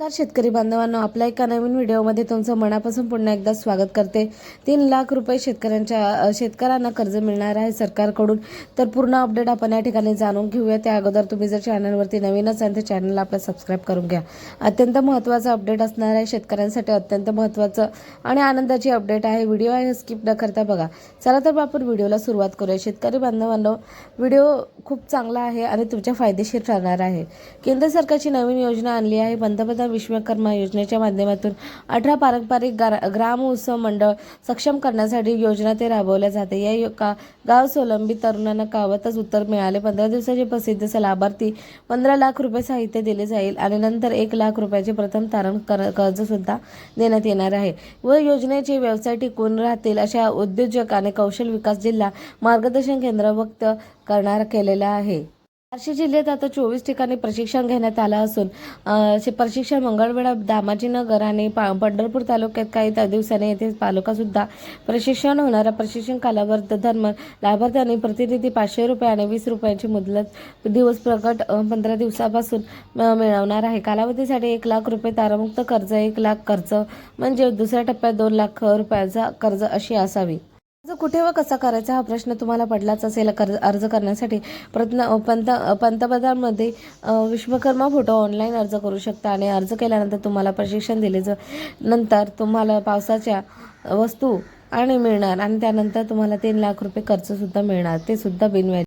नमस्कार शेतकरी बांधवांनो. आपल्या एका नवीन व्हिडिओमध्ये तुमचं मनापासून पुन्हा एकदा स्वागत करते. तीन लाख रुपये शेतकऱ्यांच्या शेतकऱ्यांना कर्ज मिळणार आहे सरकारकडून. तर पूर्ण अपडेट आपण या ठिकाणी जाणून घेऊया. त्या अगोदर तुम्ही जर चॅनलवरती नवीन असाल तर चॅनलला आपलं सबस्क्राईब करून घ्या. अत्यंत महत्त्वाचा अपडेट असणार आहे शेतकऱ्यांसाठी अत्यंत महत्त्वाचं आणि आनंदाची अपडेट आहे. व्हिडिओ आहे स्किप न करता बघा. चला तर आपण व्हिडिओला सुरुवात करूया. शेतकरी बांधवांनो व्हिडिओ खूप चांगला आहे आणि तुमच्या फायदेशीर ठरणार आहे. केंद्र सरकारची नवीन योजना आणली आहे. पंतप्रधान विश्वकर्मा योजनेच्या माध्यमातून अठरा पारंपरिक ग्रा ग्राम उत्सव मंडळ सक्षम करण्यासाठी योजना ते राबवल्या जाते. या यो- का गाव स्वलंबी तरुणांना कावतच उत्तर मिळाले. पंधरा दिवसाचे प्रसिद्ध स- लाभार्थी पंधरा लाख रुपये साहित्य दिले जाईल आणि नंतर एक लाख रुपयाचे प्रथम तारण कर कर्जसुद्धा देण्यात येणार आहे. व योजनेचे व्यवसाय टिकून राहतील अशा उद्योजक आणि कौशल विकास जिल्हा मार्गदर्शन केंद्र व्यक्त करणार केलेला आहे. बार्शी जिल्ह्यात आता चोवीस ठिकाणी प्रशिक्षण घेण्यात आलं असून प्रशिक्षण मंगळवेढा दामाजीनगर आणि पा पंढरपूर तालुक्यात काही त्या दिवसांनी येथे तालुकासुद्धा प्रशिक्षण होणारा प्रशिक्षण कालावधी धर्म लाभार्थ्यांनी प्रतिनिधी पाचशे रुपये आणि वीस रुपयांची मुदलत दिवस प्रकट पंधरा दिवसापासून मिळवणार आहे. कालावधीसाठी एक लाख रुपये तारमुक्त कर्ज एक लाख कर्ज म्हणजे दुसऱ्या टप्प्यात दोन लाख रुपयाचा कर्ज अशी असावी. अर्ज कुठे व कसा करायचा हा प्रश्न तुम्हाला पडलाच असेल कर्ज अर्ज करण्यासाठी. प्रत्न पंत पंतप्रधानमध्ये विश्वकर्मा फोटो ऑनलाईन अर्ज करू शकता आणि अर्ज केल्यानंतर तुम्हाला प्रशिक्षण दिले ज नंतर तुम्हाला पावसाच्या वस्तू आणि मिळणार आणि त्यानंतर तुम्हाला तीन लाख रुपये खर्चसुद्धा मिळणार. ते सुद्धा बिनव्याज